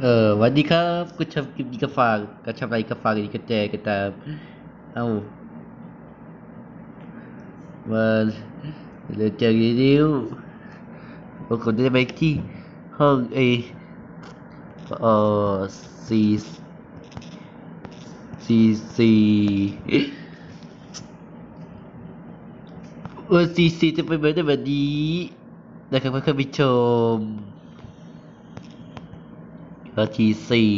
เออสวัสดีครับก็ชอบคลินก็ฝากก็ชอบอะไรก็ฝากอีกก็แจก็ตามเอ้ามาเดี๋ยวเจอกันเดียวปรากฏได้ไปที่ห้องเอเออสี่สี่สี่เออสี่สี่จะไปเหมือนได้แบบนี้นะครับเพื่อนผู้ชม เออ G สี่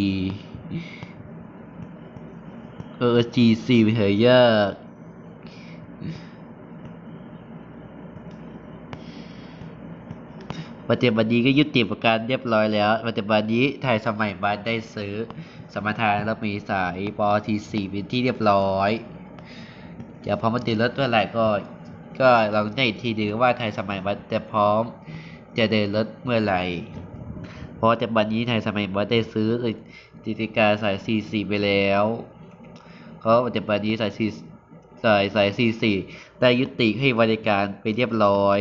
เออ G สี่ไม่เหยยากปัจจุบันนี้ก็ยุติประการเรียบร้อยแล้ว ปัจจุบันนี้ไทยสมัยบ้านได้ซื้อสมรทานแล้วมีสายปอทีสี่เป็นที่เรียบร้อย เดี๋ยวพอมาติดรถเมื่อไหร่ก็ ก็ลองได้อีกทีดูว่าไทยสมัยบ้านจะพร้อมจะเดินรถเมื่อไหร่ ราะแต่บัดนี้ไทยสมัยบัดได้ซื้อจิติกาสาย 44 ไปแล้วเพราะปัจจุบันนี้สาย 4 สายสาย 44 ได้ยุติให้บริการไปเรียบร้อย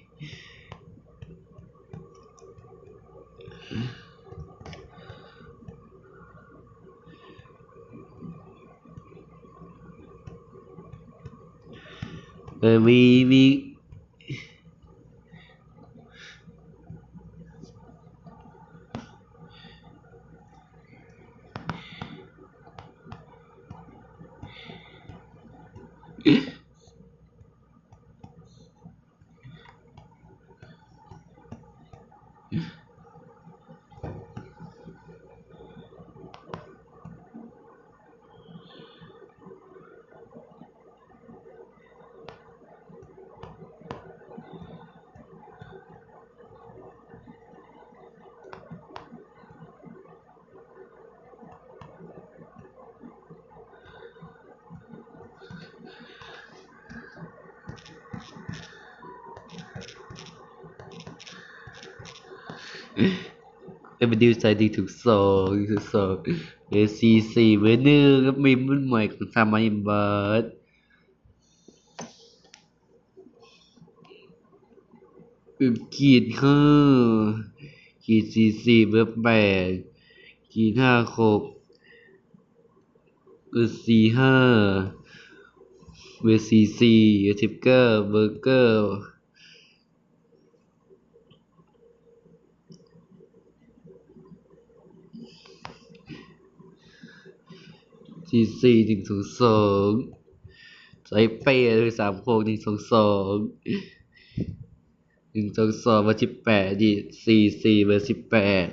สี่ห้าสี่ถึงสองก็มีสี่สี่ เอ็มดิวสายดีถูกสองถูกสองเอซีสี่เบอร์หนึ่งก็มีรุ่นใหม่ของซามาอิมบัสขีดห้าขีดสี่สี่เบอร์แปดขีดห้าหกเบอร์สี่ห้าเบอร์สี่สี่เบอร์สิบเก้าเบอร์เก้า ที่สี่หนึ่งสองสองใส่เป้เลยสามโค้งหนึ่งสองสองหนึ่งสองสองมาสิบแปดดีสี่สี่มาสิบแปด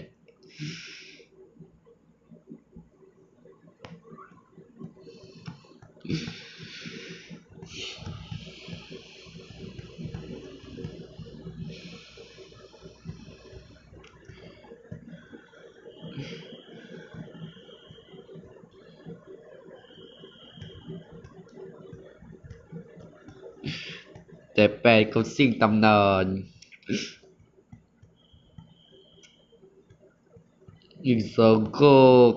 อืม แต่แปดเขาสิ่งตำนานหนึ่งสองโคก